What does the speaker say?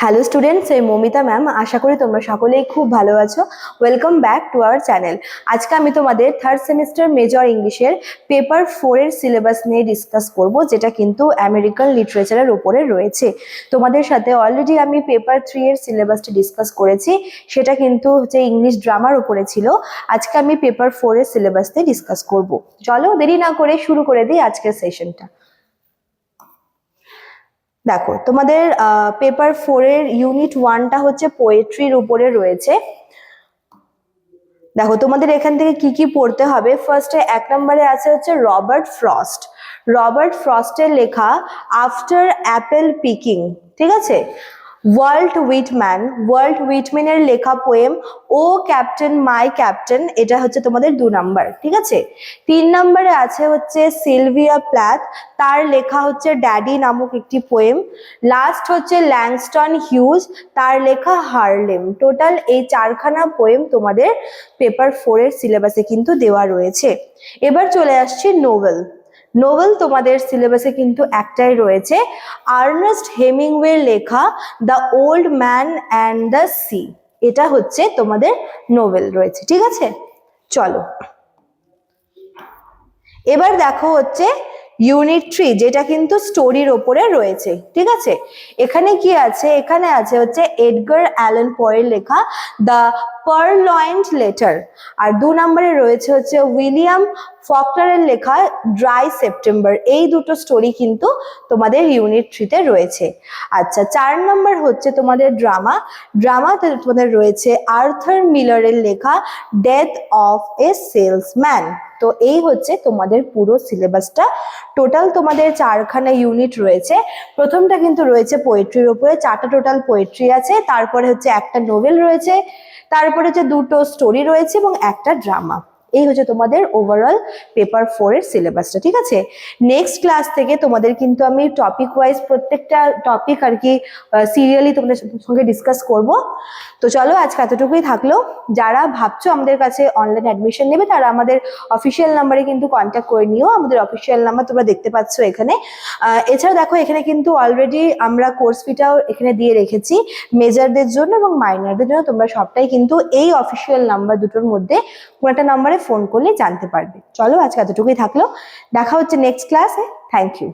Hello students এই Momita ma'am আশা করি তোমরা সকলেই খুব ভালো আছো। Welcome back to our channel আজকে আমি তোমাদের থার্ড সেমিস্টার মেজর ইংলিশের পেপার ফোরের সিলেবাস নিয়ে ডিসকাস করব, যেটা কিন্তু আমেরিকান লিটারেচারের উপরে রয়েছে। তোমাদের সাথে অলরেডি আমি পেপার থ্রি এর সিলেবাসটা ডিসকাস করেছি, সেটা কিন্তু হচ্ছে ইংলিশ ড্রামার উপরে ছিল। আজকে আমি পেপার ফোরের সিলেবাস নিয়ে ডিসকাস করব। চলো দেরি না করে শুরু করে দিই আজকের সেশনটা দেখো, তোমাদের পেপার ফোরের ইউনিট ওয়ানটা হচ্ছে পোয়েট্রির উপরে রয়েছে। দেখো, তোমাদের এখান থেকে কি কি পড়তে হবে? ফার্স্টে এক নম্বরে আছে হচ্ছে রবার্ট ফ্রস্ট। রবার্ট ফ্রস্টের লেখা, আফটার অ্যাপেল পিকিং, ঠিক আছে? ওয়ার্ল্ড উইটম্যান ওয়ার্ল্ড উইটম্যানের লেখা poem O captain my captain এটা হচ্ছে তোমাদের দু নাম্বার ঠিক আছে? তিন নম্বরে আছে হচ্ছে সিলভিয়া প্ল্যাথ তার লেখা হচ্ছে ড্যাডি নামক একটি পোয়েম লাস্ট হচ্ছে ল্যাংস্টন হিউজ তার লেখা হারলেম টোটাল এই চারখানা পোয়েম তোমাদের পেপার ফোরের সিলেবাসে কিন্তু দেওয়া রয়েছে। এবার চলে আসছে নোভেল নোভেল তোমাদের সিলেবাসে কিন্তু একটাই রয়েছে। আর্নেস্ট হেমিংওয়ের লেখা the old man and the sea. এটা হচ্ছে তোমাদের নোবেল রয়েছে, ঠিক আছে? চলো। এবার দেখো হচ্ছে ইউনিট থ্রি যেটা কিন্তু স্টোরির ওপরে রয়েছে, ঠিক আছে? এখানে কি আছে? এখানে আছে হচ্ছে এডগার অ্যালেন পয়ের লেখা দ্য পারলয়েন্ট লেটার আর দু নম্বরে রয়েছে হচ্ছে উইলিয়াম ফকনারের লেখা ড্রাই সেপ্টেম্বর এই দুটো স্টোরি কিন্তু তোমাদের ইউনিট থ্রিতে রয়েছে। আচ্ছা চার নম্বর হচ্ছে তোমাদের ড্রামা ড্রামাতে তোমাদের রয়েছে আর্থার মিলারের লেখা ডেথ অফ এ সেলসম্যান তো এই হচ্ছে তোমাদের পুরো সিলেবাসটা। টোটাল তোমাদের চারখানা ইউনিট রয়েছে। প্রথমটা কিন্তু রয়েছে পোয়েট্রির ওপরে, চারটা টোটাল পোয়েট্রি আছে, তারপরে হচ্ছে একটা নোভেল রয়েছে, তারপরে হচ্ছে দুটো স্টোরি রয়েছে এবং একটা ড্রামা এই হচ্ছে তোমাদের ওভারঅল পেপার ফোরের সিলেবাসটা ঠিক আছে? নেক্সট ক্লাস থেকে তোমাদের কিন্তু আমি টপিক ওয়াইজ প্রত্যেকটা টপিক আর কি সিরিয়ালি তোমাদের সঙ্গে ডিসকাস করব। তো চলো আজকে এতটুকুই থাকল। যারা ভাবছ আমাদের কাছে অনলাইন অ্যাডমিশন নেবে, তারা আমাদের অফিসিয়াল নাম্বারে কিন্তু কন্ট্যাক্ট করে নিও। আমাদের অফিসিয়াল নাম্বার তোমরা দেখতে পাচ্ছ এখানে। এছাড়া দেখো, এখানে কিন্তু অলরেডি আমরা কোর্স ফিটাও এখানে দিয়ে রেখেছি মেজারদের জন্য এবং মাইনারদের জন্য। তোমরা সবটাই কিন্তু এই অফিসিয়াল নাম্বার দুটোর মধ্যে কোনো একটা নাম্বারে ফোন করলে জানতে পারবে। চলো আজকে এতটুকুই থাকল। দেখা হচ্ছে নেক্সট ক্লাসে থ্যাংক ইউ